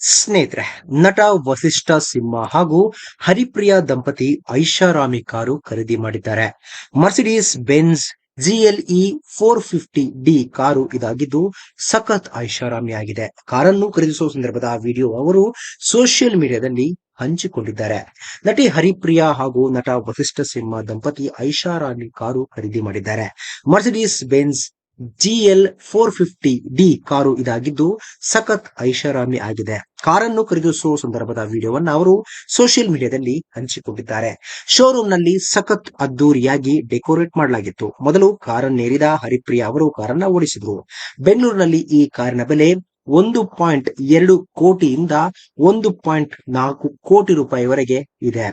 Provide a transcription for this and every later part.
ಸ್ನೇಹಿತರೆ, ನಟ, ವಸಿಷ್ಠ ಸಿಂಹ ಹಾಗೂ ಹರಿಪ್ರಿಯ ದಂಪತಿ ಐಷಾರಾಮಿ ಕಾರು ಖರೀದಿ ಮಾಡಿದ್ದಾರೆ. Mercedes Benz GLE four fifty D car ಇದಾಗಿದ್ದು ಸಖತ್ ಐಷಾರಾಮಿ ಆಗಿದೆ. ಕಾರನ್ನು ಖರೀದಿಸುವ ಸಂದರ್ಭದ ವಿಡಿಯೋ ಅವರು ಸೋಷಿಯಲ್ ಮೀಡಿಯಾದಲ್ಲಿ ಹಂಚಿಕೊಂಡಿದ್ದಾರೆ. ನಟಿ ಹರಿಪ್ರಿಯಾ ಹಾಗೂ ನಟ ವಸಿಷ್ಠ ಸಿಂಹ ದಂಪತಿ ಐಷಾರಾಮಿ ಕಾರು ಖರೀದಿ ಮಾಡಿದ್ದಾರೆ. Mercedes Benz GL four fifty D car ಇದಾಗಿದ್ದು ಸಖತ್ ಐಷಾರಾಮಿ ಆಗಿದೆ. ಕಾರನ್ನು ಖರೀದಿಸುವ ಸಂದರ್ಭದ ವಿಡಿಯೋವನ್ನು ಅವರು ಸೋಷಿಯಲ್ ಮೀಡಿಯಾದಲ್ಲಿ ಹಂಚಿಕೊಂಡಿದ್ದಾರೆ. ಶೋರೂಮ್ನಲ್ಲಿ ಸಖತ್ ಅದ್ದೂರಿಯಾಗಿ ಡೆಕೋರೇಟ್ ಮಾಡಲಾಗಿತ್ತು. ಮೊದಲು ಕಾರನ್ನೇರಿದ ಹರಿಪ್ರಿಯಾ ಅವರು ಕಾರನ್ನ ಓಡಿಸಿದ್ರು. ಬೆಂಗಳೂರಿನಲ್ಲಿ ಈ ಕಾರಿನ ಬೆಲೆ ಒಂದು ಪಾಯಿಂಟ್ ಎರಡು ಕೋಟಿಯಿಂದ ಒಂದು ಪಾಯಿಂಟ್ ನಾಲ್ಕು ಕೋಟಿ ರೂಪಾಯಿವರೆಗೆ ಇದೆ.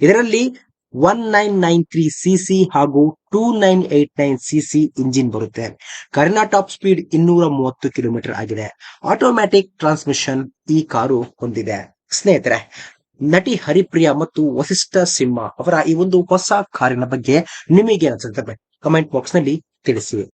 ಇದರಲ್ಲಿ one nine nine three CC ಹಾಗೂ two nine eight nine CC engine ಬರುತ್ತೆ. ಕರ್ನಾಟಕ ಟಾಪ್ ಸ್ಪೀಡ್ ಇನ್ನೂರ ಮೂವತ್ತು ಕಿಲೋಮೀಟರ್ ಆಗಿದೆ. ಆಟೋಮ್ಯಾಟಿಕ್ ಟ್ರಾನ್ಸ್ಮಿಷನ್ ಈ ಕಾರು ಹೊಂದಿದೆ. ಸ್ನೇಹಿತರೆ, ನಟಿ ಹರಿಪ್ರಿಯಾ ಮತ್ತು ವಸಿಷ್ಠ ಸಿಂಹ ಅವರ ಈ ಒಂದು ಹೊಸ ಕಾರಿನ ಬಗ್ಗೆ ನಿಮಗೆ ಅನ್ಸುತ್ತೆ? ಕಮೆಂಟ್ ಬಾಕ್ಸ್ನಲ್ಲಿ ತಿಳಿಸಿ.